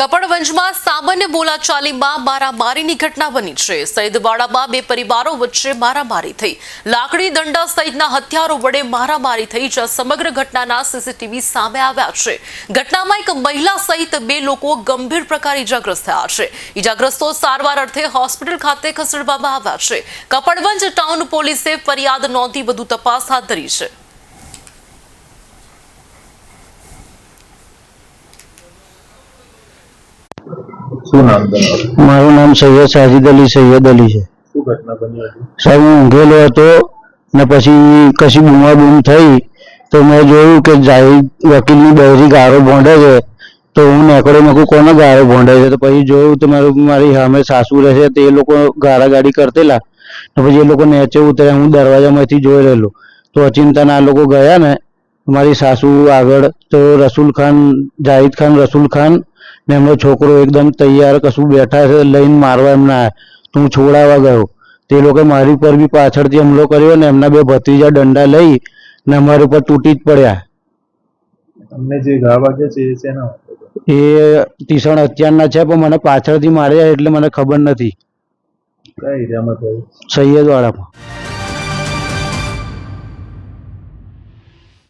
કપડવંજમાં સામાન્ય બોલાચાલીમાં મારામારીની ઘટના બની છે. સૈદવાડામાં બે પરિવારો વચ્ચે મારામારી થઈ. લાકડી દંડા સહિતના હથિયારો વડે મારામારી થઈ, જ્યાં સમગ્ર ઘટનાના સીસીટીવી સામે આવ્યા છે. ઘટનામાં એક મહિલા સહિત બે લોકો ગંભીર પ્રકારે ઇજાગ્રસ્ત થયા છે. ઇજાગ્રસ્તો સારવાર અર્થે હોસ્પિટલ ખાતે ખસેડવામાં આવ્યા છે. કપડવંજ ટાઉન પોલીસે ફરિયાદ નોંધી વધુ તપાસ હાથ ધરી છે. શું નામ તમારું? મારું નામ સૈયદ સાજિદ અલી સૈયદ અલી છે. શું ઘટના બની હતી? સાહેબ હું ઊંઘેલો હતો ને પછી કશી બૂમાબૂમ થઈ તો મેં જોયું કે જાહિદ વકીલની બહેરી ગારો ભોંડે છે. તો હું નેકડો મેં કોને ગારો ભોંડે છે? તો પછી જોયું તો મારું મારી સામે સાસુ રહે છે તે એ લોકો ગાળાગાડી કરતેલા. તો પછી એ લોકો નેચે ઉતર્યા હું દરવાજામાંથી જોઈ રહેલો. તો અચિંતાના આ લોકો ગયા ને મારી સાસુ આગળ તો રસુલ ખાન જાહિદ ખાન રસુલ ખાન ને એમનો છોકરો એકદમ તૈયાર કશું બેઠા છે લઈને મારવા એમના. તું છોડાવવા ગયો. તે લોકો મારી ઉપર બી પાછળથી હુમલો કર્યો ને એમના બે ભત્રીજા દંડા લઈ ને અમારી ઉપર તૂટી જ પડ્યા. તમને જે ઘા વાગ્યા છે એ શેના? એ તીસણ અત્યારના છે પણ મને પાછળથી માર્યા એટલે મને ખબર નથી. એરિયામાં થયું? સૈયદવાડામાં.